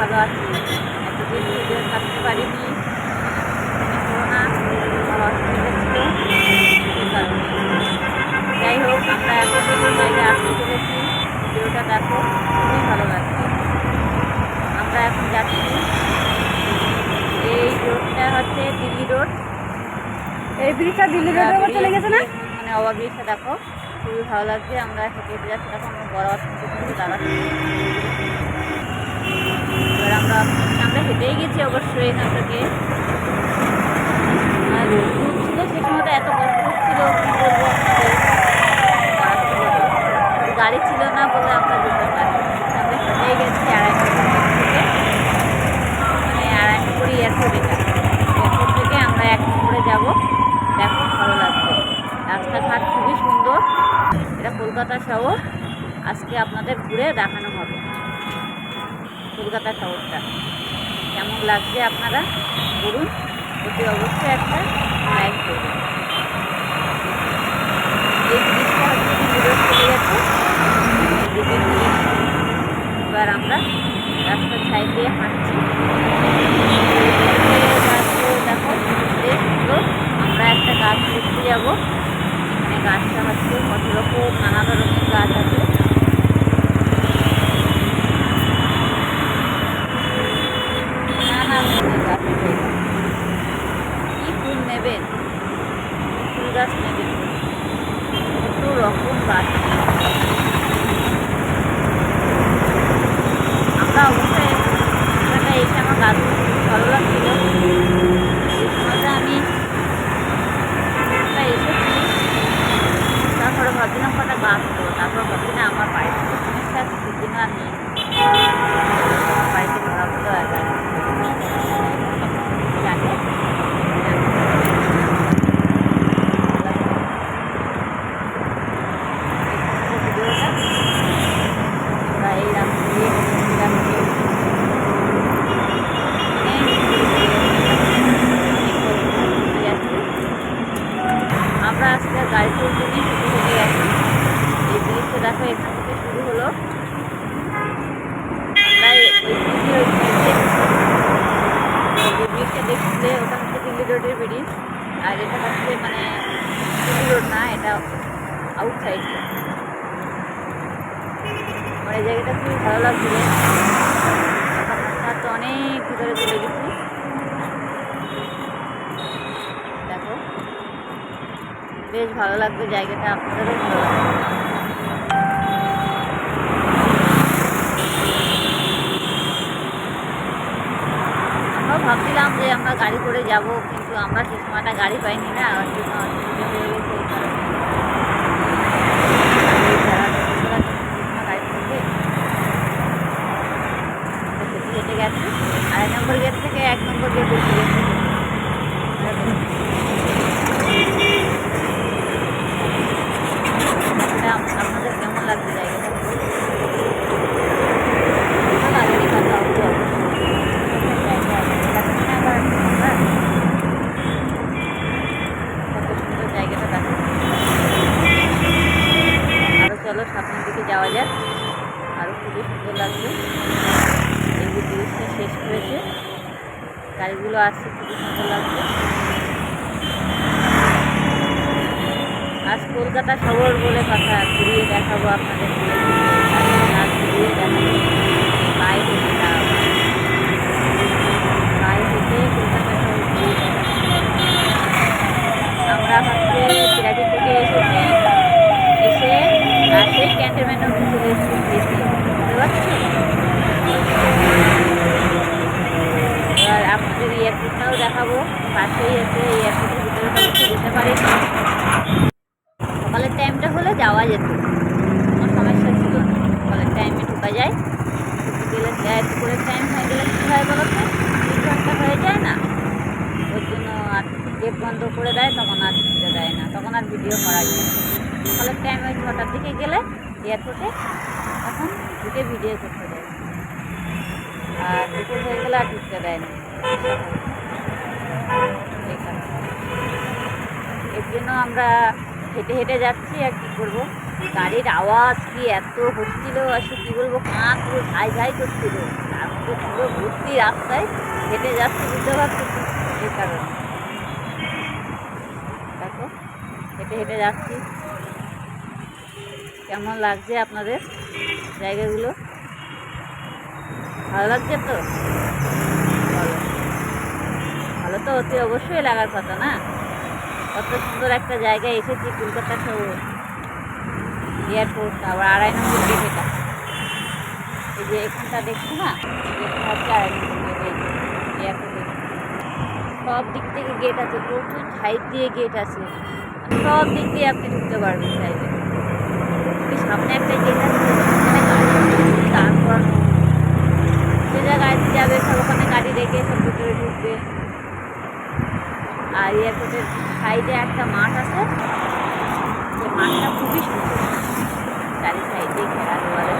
ভালো আছি। এতদিন ভিডিও থাকতে পারিনি। করোনা আমার অসুবিধা ছিল। সেই কারণে। যাই হোক আমরা নতুন জায়গায় আসতে চলেছি ভিডিওটা দেখো খুবই ভালো লাগছে। আমরা এখন যাচ্ছি। এই রোডটা হচ্ছে দিল্লি রোড। এই ব্রিজটা দিল্লি রোডের উপর চলে গেছে না? মানে অবাবিসে দেখো খুবই ভালো লাগছে। আমরা হেঁটে হেঁটে যাচ্ছি দেখো আমরা বড় অসুবিধা দাদা এবার আমরা আমরা হেঁটেই গেছি অবশ্যই এখান আর দূর ছিল সে সময়টা, এত কষ্ট ছিল, কী। গাড়ি ছিল না বলে আমরা যেতে পারি আমরা হেঁটেই গেছি আড়াইটা থেকে মানে আড়াইটা করে এয়ারপোর্ট এটা। এয়ারপোর্ট থেকে আমরা এক নম্বরে যাব। দেখো ভালো লাগবে রাস্তাঘাট খুবই সুন্দর। এটা কলকাতা শহর। আজকে আপনাদের ঘুরে দেখানো হবে। কলকাতা শহরটা। কেমন লাগছে আপনারা? বলুন। অতি অবশ্যই একটা লাইক করবেন। এই জিনিসটা হচ্ছে বিরোধ চলে গেছে। এবার আমরা রাস্তার সাইড দিয়ে হাঁটছি গাছগুলো দেখো বেশ সুন্দর আমরা একটা গাছ দেখতে যাব এখানে গাছটা হচ্ছে কত রকম নানা ধরনের গাছ আছে নানা ধরনের গাছ আছে এখানে। কি ফুল নেবেন কি ফুল গাছ নেবেন কত রকম গাছ আছে। আমরা অবশ্যই এখানটা এসে আমার গাছগুলো খুব ভালো লাগছিল এই সময়টা আমি একটা এসেছি তারপরে ভাবছিলাম কটা গাছ দেবো তারপর ভাবছি না আমার বাড়িতে তো সমস্যা আছে সেদিন আর নেই আমার বাড়িতে ভাবলো আর জানি ভিডিওটা আমরা এই রাস্তা দিয়ে হেঁটে যাচ্ছি আমরা আজকে গাড়ি তুলতে নিয়ে হেঁটে হেঁটে গেছি এই ব্রিজটা দেখো এখান থেকে শুরু হলো আমরা এই- ওই ব্রিজের ওই সাইডে যে ব্রিজটা দেখছিলে ওটা হচ্ছে দিল্লি রোডের ব্রিজ আর এটা হচ্ছে মানে দিল্লি রোড না এটা আউটসাইড আমার এই জায়গাটা খুবই ভালো লাগছিল। হাঁটতে অনেক ভিতরে চলে গেছি। দেখো। বেশ ভালো লাগবে জায়গাটা, আপনাদেরও ভালো লাগবে। ভাবছিলাম যে আমরা গাড়ি করে যাব, কিন্তু আমরা সে সময়টা গাড়ি পাইনি না অসুবিধা হয়ে গেছে এই কারণে এই যারা ছোটবেলা গাড়ি থেকে হেঁটে হেঁটে গেছে আড়াই নম্বর গেট থেকে এক নম্বর গেটে চলে গেছে এটা আপ- আপনাদের কেমন লাগছে জায়গাটা ভালো লাগেনি কথা অবশ্য কত সুন্দর জায়গাটা দেখো আরও চলো সামনের দিকে যাওয়া যাক আরও খুবই সুন্দর লাগবে এই যে ব্রিজটা শেষ করেছে গাড়িগুলো আসছে খুবই সুন্দর লাগছে আজ কলকাতা শহর বলে কথা ঘুরিয়ে দেখাবো আপনাদের আজ ঘুরিয়ে দেখাবো পায়ে হেঁটে যাও পায়ে হেঁটে কলকাতা শহর ঘুরিয়ে দেখাবো আমরা হচ্ছে সিরাজি থেকে এসেছি এসে আর সেই ক্যান্টনমেন্ট অব্দি চলে এসেছি ব্রিজে বুঝতে পারছ এবার আপনাদের এয়ারপোর্টটাও দেখাবো পাশেই আছে এয়ারপোর্টের ভিতরে তো যেতে পারি সকালের টাইমটা হলে যাওয়া যেত কোনো সমস্যা ছিল না সকালের টাইমে ঢোকা যায় ঢুকে গেলে দুপুরের টাইম হয়ে গেলে কী হয় বলো তো? তিন ঘণ্টা হয়ে যায় না। ওর জন্য আর গেট বন্ধ করে দেয়, তখন আর ঢুকতে দেয় না। তখন আর ভিডিও করা যায় না। সকালের টাইম ওই ছটার দিকে গেলে এয়ারপোর্টে তখন ঢুকে ভিডিও করতে দেয়। আর দুপুর হয়ে গেলে আর ঢুকতে দেয় না। এর জন্য আমরা হেঁটে হেঁটে যাচ্ছি আর কী করব? গাড়ির আওয়াজ কি এত হচ্ছিল সে কী বলব কান পুরো ঝাই ঝাই করছিল। তার পুরো ভর্তি রাস্তায় হেঁটে যাচ্ছি বুঝতে পারছি? এই কারণে। দেখো, হেঁটে হেঁটে যাচ্ছি। কেমন লাগছে আপনাদের জায়গাগুলো? ভালো লাগছে তো? ভালো। ভালো তো অতি অবশ্যই লাগার কথা না? কত সুন্দর একটা জায়গায় এসেছি কলকাতা শহর। এয়ারপোর্ট আবার আড়াই নম্বর গেট এটা এই যে এখানটা দেখছি না? এখানে হচ্ছে আড়াই সব দিক থেকে গেট আছে, প্রচুর সাইড দিয়ে গেট আছে। সব দিক দিয়ে আপনি ঢুকতে পারবেন চাইলে। সামনে একটা গেট আছে তারপর যা গাড়িতে যাবে, সব ওখানে গাড়ি রেখে সব ভিতরে ঢুকবে। আর এয়ারপোর্টের সাইডে একটা মাঠ আছে। যে মাঠটা খুবই সুন্দর। চারি সাইডে ঘেরা দেওয়ালে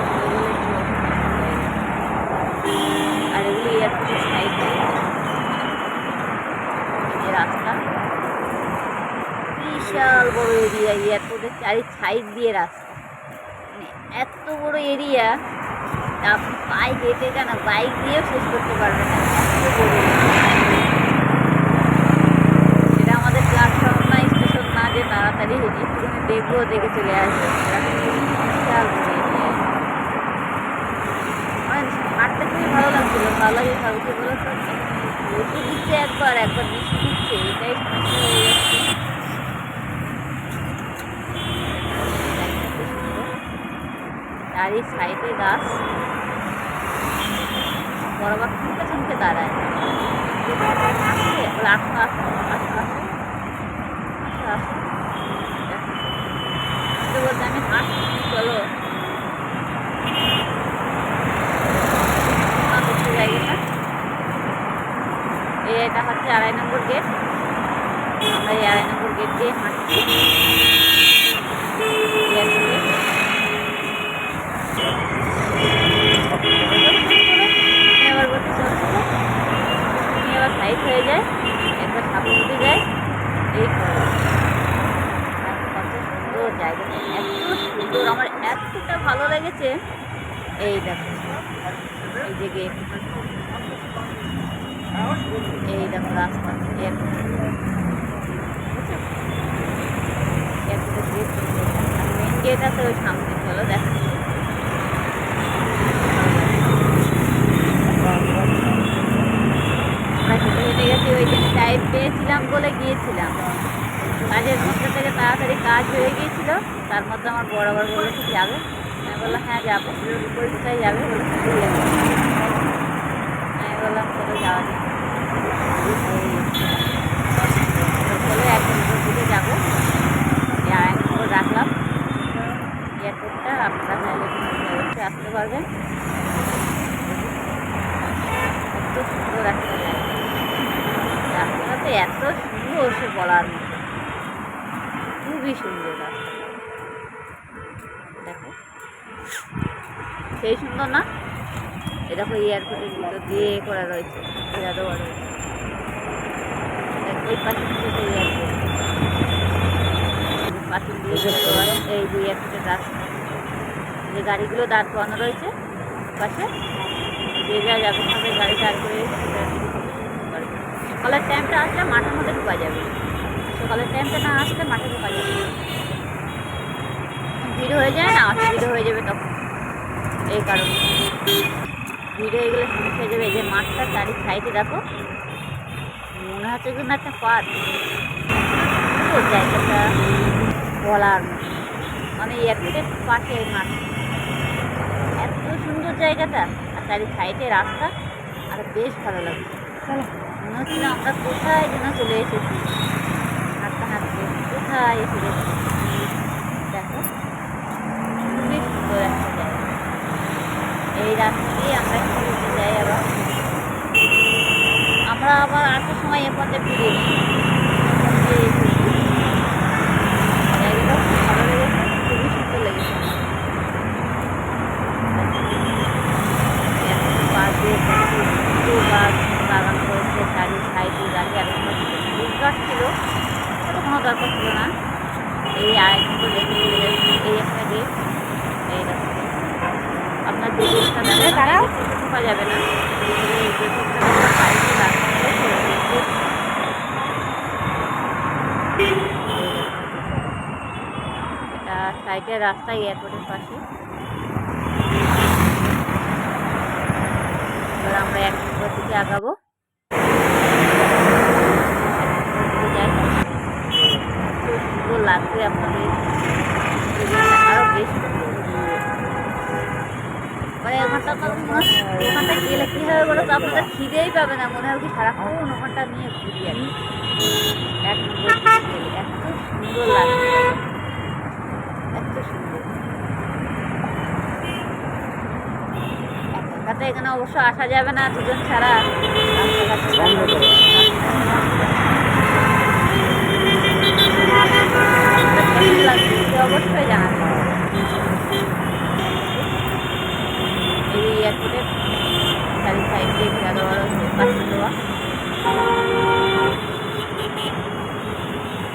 আর এগুলো এয়ারপোর্টের সাইডে রাস্তা। বিশাল বড় এরিয়া এয়ারপোর্টের চারি সাইড দিয়ে রাস্তা। মানে এত বড় এরিয়া আপনি বাইক হেঁটে যান বাইক দিয়েও শেষ করতে পারবেন না। এত বড় এটা আমাদের প্ল্যাটফর্ম না স্টেশন না যে তাড়াতাড়ি দেখে চলে আসব বড় হাঁটতে খুবই ভালো লাগছিল, ভালো লাগে দিচ্ছে একবার একবার বৃষ্টি দিচ্ছে, এটাই সমস্যা যাচ্ছে। চারি সাইডে গাছ। বরাবর থমকে দাঁড়ায়। আসছে আসো আসো দেখো। তো বলতে আমি হাঁটছি চলো এটা হচ্ছে আড়াই নম্বর গেট আমরা এই আড়াই নম্বর গেট দিয়ে হাঁটছি এয়ারপোর্টে এবার বলতে চলছিল তুমি আবার সাইড হয়ে যায় একবার সামনে উঠে যায় এই করে আর কত সুন্দর জায়গাটা এত সুন্দর আমার এতটা ভালো লেগেছে এই দেখো এই যে গেট এই দেখো রাস্তা এয়ারপোর্ট এয়ারপোর্টের গেট মেন সামনে চলো দেখো আমরা হেঁটে হেঁটে গেছি, ওই টাইম পেয়েছিলাম বলে গিয়েছিলাম। কাজের মধ্যে থেকে তাড়াতাড়ি কাজ হয়ে গিয়েছিল, তার মধ্যে আমার বড় বড় বলেছে যাবে? আমি বললাম হ্যাঁ যাব। কোথায় যাবে বলে আমি বললাম, চলো যাওয়া এই, চলো এক নম্বর দিকে যাব এই আড়াই নম্বর রাখলাম এয়ারপোর্টটা আপনারা চাইলে আসতে পারবেন এত সুন্দর একটা জায়গা। রাস্তাটা তো এত সুন্দর সে বলার মতো। খুবই সুন্দর রাস্তা দেখো। সেই সুন্দর না? এরকম এয়ারপোর্টের ভিতর দিয়ে করা রয়েছে। ঘেরা দেওয়া রয়েছে। ওই পাশে থেকে এয়ারপোর্ট পাশে দিয়ে এই যে এয়ারপোর্টের রাস্তা। যে গাড়িগুলো দাঁড় করানো রয়েছে পাশে যে যা যাবে সবাই গাড়ি দাঁড় করে সকালের টাইমটা আসলে মাঠের মধ্যে ঢুকা যাবে। সকালের টাইমটা না আসলে মাঠে ঢোকা যাবে। ভিড় হয়ে যায় না, অসুবিধা হয়ে যাবে তখন। এই কারণে। ভিড় হয়ে গেলে সমস্যা হয়ে যাবে। যে মাঠটা চারি সাইডে দেখো, মনে হচ্ছে যেন একটা পার্ক। জায়গাটা বলার মানে এয়ারপোর্টের পাশে মাঠ সুন্দর জায়গাটা আর চারি সাইডে রাস্তা আর বেশ ভালো লাগছে। মনে হচ্ছিল আমরা কোথায় যেন চলে এসেছি। হাঁটতে হাঁটতে কোথায় এসে গেছি? দেখো খুবই সুন্দর একটা জায়গা। এই রাস্তা দিয়ে আমরা ঘুরতে যাই আবার। আমরা আবার আসার সময় এ পথে ফিরে নিই তাহলে তারা ঢোকা যাবে না। সাইডের রাস্তা এয়ারপোর্টের পাশে। আমরা এক নম্বর থেকে আগাবো। ওখানটা তো মনে ওখানটা গেলে কী হবে বলো তো? আপনাদের খিদেই পাবে না। মনে হয় কি সারাক্ষণ ওখানটা নিয়ে ঘুরি গেলে এত সুন্দর লাগবে এত সুন্দর এখানে অবশ্য আসা যাবে না দুজন ছাড়া কেমন লাগছে সেটা অবশ্যই জানাবেন এই এয়ারপোর্টের চারি সাইডে ঘেরা দেওয়া রয়েছে পাশে দেওয়া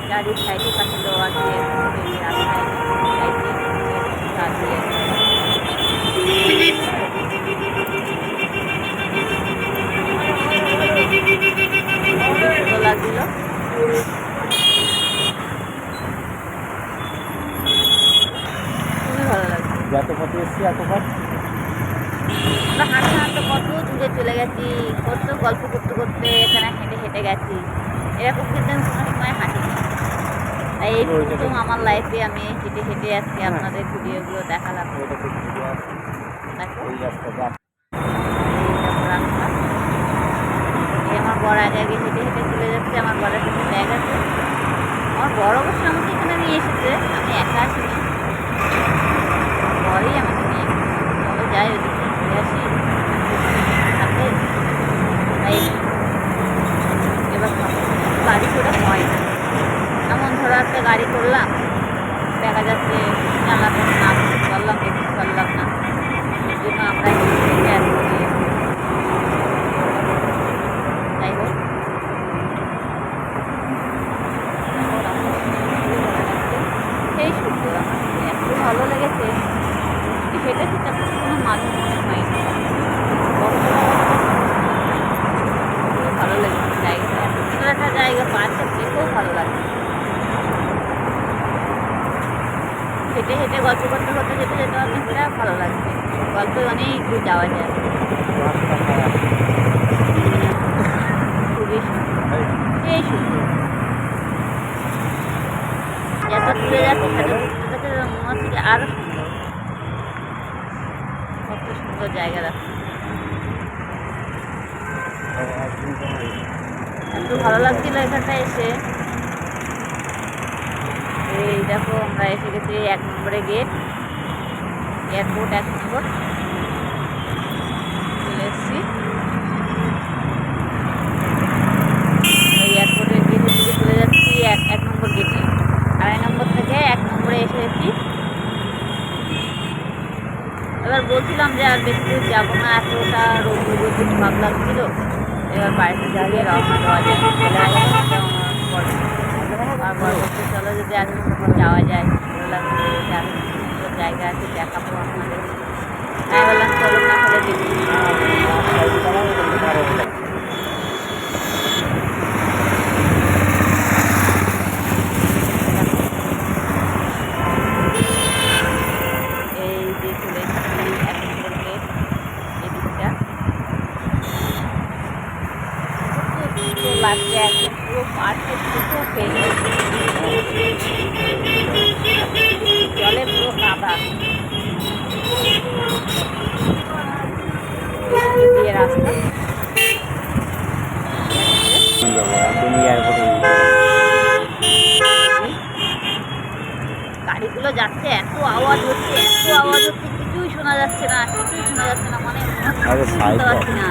চারি সাইডে পাশে দেওয়া আছে এয়ারপোর্টের এই রাস্তায় সাইডে এয়ারপোর্ট আছে ভালো লাগছিল খুবই ভালো লাগছে যত পথ এসছি এত পথ আমরা হাঁটতে হাঁটতে কত দূরে চলে গেছি কত গল্প করতে করতে এখানে হেঁটে হেঁটে গেছি। এরকম কিন্তু আমি কোনো সময় হাঁটিনি। তাই এই প্রথম আমার লাইফে আমি হেঁটে হেঁটে আজকে আপনাদের ভিডিওগুলো দেখালাম। আমার বড় আগে আগে হেঁটে হেঁটে চলে যাচ্ছে আমার বড়ের কিছু ব্যাগ আছে। আমার বড় অবশ্য আমাকে এখানে নিয়ে এসেছে আমি একা আসিনি। বড়ই আমাকে চলো যাই ওদিকে ঘুরে আসি। সাথে তাই এবার গাড়ি করে হয় না। এমন ধরো একটা গাড়ি করলাম, দেখা যাচ্ছে চালাতে না চললাম দেখতে পারলাম না। এই জন্য আমরা হেঁটে হেঁটে আসছি যাই হোক সেই সুন্দর আমার এত ভালো লেগেছে সেটা সেটা কোনো মানুষ মনে হয়নি খুবই ভালো লেগেছে জায়গাটা এত সুন্দর একটা জায়গা পার্কটা দেখেও ভালো লাগে হেঁটে হেঁটে গল্প করতে করতে যেতে যেতে আমার সেটা ভালো গল্পে অনেক দূর যাওয়া যায়। খুবই সুন্দর। সেই সুন্দর। দূরে যাচ্ছে সেটা মনে আরও সুন্দর। কত সুন্দর জায়গা হয়। এত ভালো লাগছিল এখানটা এসে। এই দেখো, আমরা এসে গেছি এক নম্বরে গেট। এয়ারপোর্ট এক নম্বর চলে এসেছি। এই এয়ারপোর্টের গেটের দিকে চলে যাচ্ছি, এক এক নম্বর গেটে আড়াই নম্বর থেকে এক নম্বরে এসে গেছি। এবার বলছিলাম যে আর বেশি দূর যাব না, এতটা রোদ রোদ ভাব লাগছিল এবার বাড়িতে গিয়ে রওনা দেওয়া যায় আর বলতে চলো যদি আজ যাওয়া যায়, ভালো সুন্দর জায়গা আছে দেখাবো আপনাদের। তাই বললাম চলো না হলে দেখি। সাইড চালাও, ওটা ভালো লাগে। এই যে চলে এসেছি এক নম্বর গেট এদিকটা। কত সুন্দর লাগছে পুরো চোখেও পেয়ে জলে পুরো কাদা। দিয়ে রাস্তা। গাড়িগুলো যাচ্ছে এত আওয়াজ হচ্ছে এত আওয়াজ হচ্ছে কিছুই শোনা যাচ্ছে না কিছুই শোনা যাচ্ছে না মানে শুনতে পাচ্ছি না।